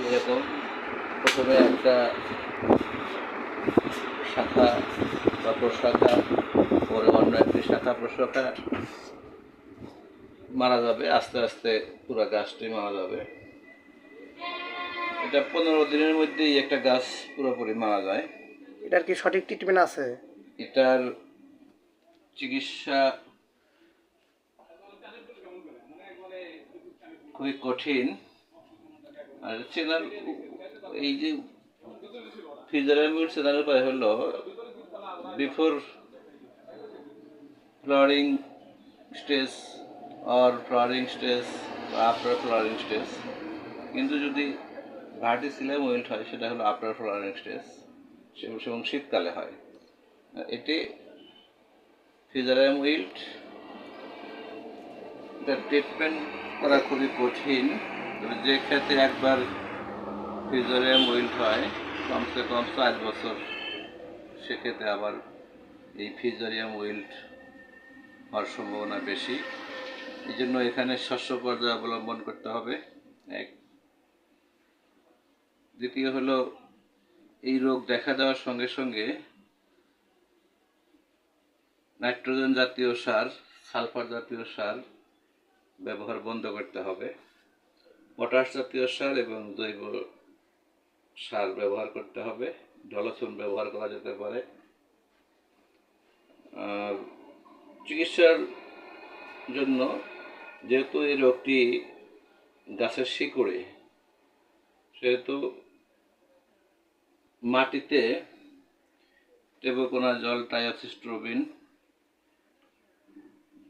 যেরকম প্রথমে একটা শাখা বা প্রশাখা পরে অন্য একটি শাখা প্রশাখা মারা যাবে আস্তে আস্তে পুরো গাছটি মারা যাবে। এটা পনেরো দিনের মধ্যেই একটা গাছ পুরোপুরি মারা যায়। এটার কি সঠিক ট্রিটমেন্ট আছে? এটার চিকিৎসা খুবই কঠিন। আর চেনার এই যে ফিজারামিউল চেনার উপায় হলো বিফোর ফ্লাওয়ারিং স্টেজ আর flowering stage after flowering stage কিন্তু যদি ভার্টিসিলাম ওয়েল্ট হয়, সেটা হলো আফটার ফ্লাওয়ারিং স্টেজ এবং শীতকালে হয়। এটি ফিজারাম উইল্ট এটা ট্রিটমেন্ট করা খুবই কঠিন। যে ক্ষেত্রে একবার ফিজারিয়াম উইল্ট হয়, কমসে কম চার বছর সেক্ষেত্রে আবার এই ফিজারিয়াম উইল্ট হওয়ার সম্ভাবনা বেশি। এই জন্য এখানে শস্য পর্যায়ে অবলম্বন করতে হবে। এক। দ্বিতীয় হলো, এই রোগ দেখা দেওয়ার সঙ্গে সঙ্গে নাইট্রোজেন জাতীয় সার, সালফার জাতীয় সার ব্যবহার বন্ধ করতে হবে। পটাশ জাতীয় সার এবং জৈব সার ব্যবহার করতে হবে ডলসন ব্যবহার করা যেতে পারে। আর চিকিৎসার জন্য যেহেতু এই রোগটি গাছের শিকড়ে, সেহেতু মাটিতে টেবোকোনা জল, টাইঅক্সিস্ট্রোবিন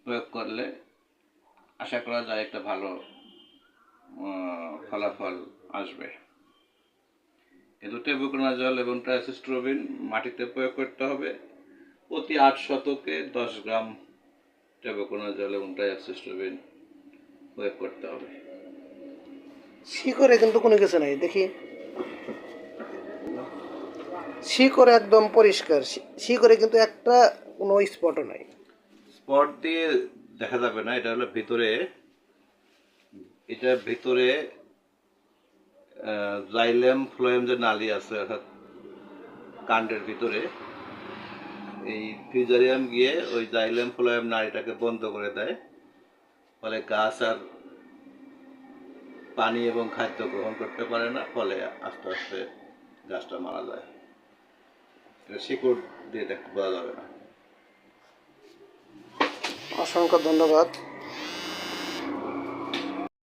প্রয়োগ করলে আশা করা যায় একটা ভালো ফলাফল আসবে। কিন্তু টেবোকোনা জল এবং ট্রাইসিস্ট্রোবিন মাটিতে প্রয়োগ করতে হবে। প্রতি আট শতকে দশ গ্রাম টেবোকোনা জল এবং টাইঅক্সিস্ট্রোবিন প্রয়োগ করতে হবে। শিকড়ে কিন্তু কোনো কিছু নাই দেখি। শিকড় একদম পরিষ্কার শিকড়ে কিন্তু একটা কোনো স্পটও নাই। স্পট দিয়ে দেখা যাবে না এটা হলো ভিতরে এটা ভিতরে জাইলেম, ফ্লোয়েম যে নালী আছে, অর্থাৎ কাণ্ডের ভিতরে, এই ফিজারিয়াম গিয়ে ওই জাইলেম, ফ্লোয়েম নালীটাকে বন্ধ করে দেয়। ফলে গাছ আর পানি এবং খাদ্য গ্রহণ করতে পারে না, ফলে আস্তে আস্তে গাছটা মারা যায়। শিকড় দিয়ে দেখতে পাওয়া যাবে না। অসংখ্য ধন্যবাদ।